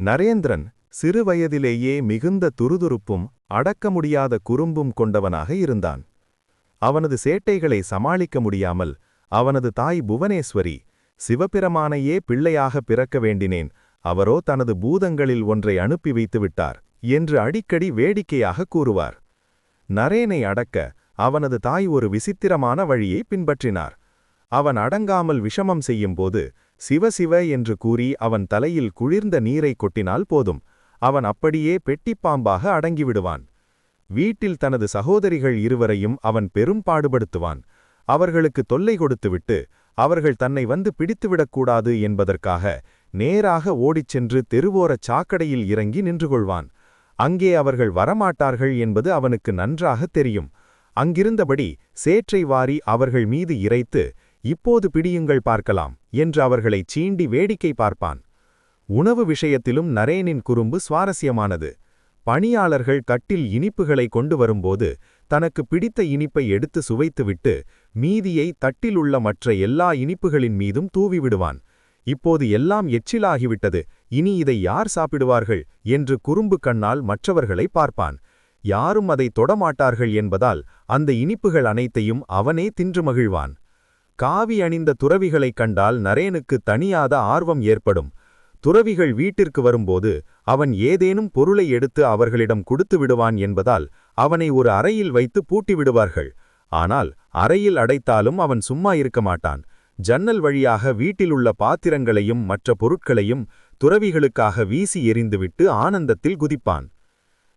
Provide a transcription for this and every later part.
நரேந்திரன் சிறுவயதிலேயே மிகுந்த துருதுருப்பும் அடக்க முடியாத குறும்பும் கொண்டவனாக இருந்தான். அவனது சேட்டைகளை சமாளிக்க முடியாமல் அவனது தாய் புவனேஸ்வரி சிவபிரமானையே பிள்ளையாக பிறக்க வேண்டினேன் அவரோ தனது பூதங்களில் ஒன்றை அனுப்பி வைத்துவிட்டார் என்று அடிக்கடி வேடிக்கையாக கூறுவார். நரேனை அடக்க அவனது தாய் ஒரு விசித்திரமான வழியை பின்பற்றினார். அவன் அடங்காமல் விஷமம் செய்யும்போது சிவ சிவ என்று கூறி அவன் தலையில் குளிர்ந்த நீரை கொட்டினால் போதும். அவன் அப்படியே பெட்டிப்பாம்பாக அடங்கிவிடுவான். வீட்டில் தனது சகோதரிகள் இருவரையும் அவன் பெரும் பாடுபடுத்துவான். அவர்களுக்கு தொல்லை கொடுத்துவிட்டு அவர்கள் தன்னை வந்து பிடித்துவிடக்கூடாது என்பதற்காக நேராக ஓடிச் சென்று தெருவோரச் சாக்கடையில் இறங்கி நின்று கொள்வான் அங்கே அவர்கள் வரமாட்டார்கள் என்பது அவனுக்கு நன்றாக தெரியும். அங்கிருந்தபடி சேற்றை வாரி அவர்கள் மீது இறைத்து இப்போது பிடியுங்கள் பார்க்கலாம் என்று அவர்களைச் சீண்டி வேடிக்கை பார்ப்பான். உணவு விஷயத்திலும் நரேனின் குறும்பு சுவாரஸ்யமானது. பணியாளர்கள் கட்டில் இனிப்புகளை கொண்டு வரும்போது தனக்கு பிடித்த இனிப்பை எடுத்து சுவைத்துவிட்டு மீதியை தட்டிலுள்ள மற்ற எல்லா இனிப்புகளின் மீதும் தூவிவிடுவான். இப்போது எல்லாம் எச்சிலாகிவிட்டது. இனி இதை யார் சாப்பிடுவார்கள் என்று குறும்பு கண்ணால் மற்றவர்களை பார்ப்பான். யாரும் அதை தொடமாட்டார்கள் என்பதால் அந்த இனிப்புகள் அனைத்தையும் அவனே தின்று மகிழ்வான். காவி அணிந்த துறவிகளைக் கண்டால் நரேனுக்கு தனியாத ஆர்வம் ஏற்படும். துறவிகள் வீட்டிற்கு வரும்போது அவன் ஏதேனும் பொருளை எடுத்து அவர்களிடம் கொடுத்து விடுவான் என்பதால் அவனை ஒரு அறையில் வைத்து பூட்டி விடுவார்கள். ஆனால் அறையில் அடைத்தாலும் அவன் சும்மா இருக்க மாட்டான். ஜன்னல் வழியாக வீட்டிலுள்ள பாத்திரங்களையும் மற்ற பொருட்களையும் துறவிகளுக்காக வீசி எறிந்துவிட்டு ஆனந்தத்தில் குதிப்பான்.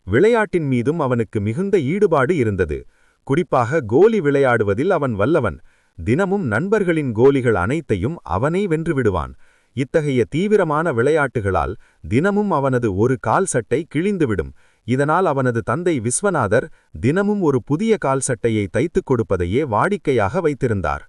விளையாட்டின் மீதும் அவனுக்கு மிகுந்த ஈடுபாடு இருந்தது. குறிப்பாக கோலி விளையாடுவதில் அவன் வல்லவன். தினமும் நண்பர்களின் கோலிகள் அனைத்தையும் அவனே வென்றுவிடுவான். இத்தகைய தீவிரமான விளையாட்டுகளால் தினமும் அவனது ஒரு கால் சட்டை கிழிந்துவிடும். இதனால் அவனது தந்தை விஸ்வநாதர் தினமும் ஒரு புதிய கால் சட்டையை தைத்துக் கொடுப்பதையே வாடிக்கையாக வைத்திருந்தார்.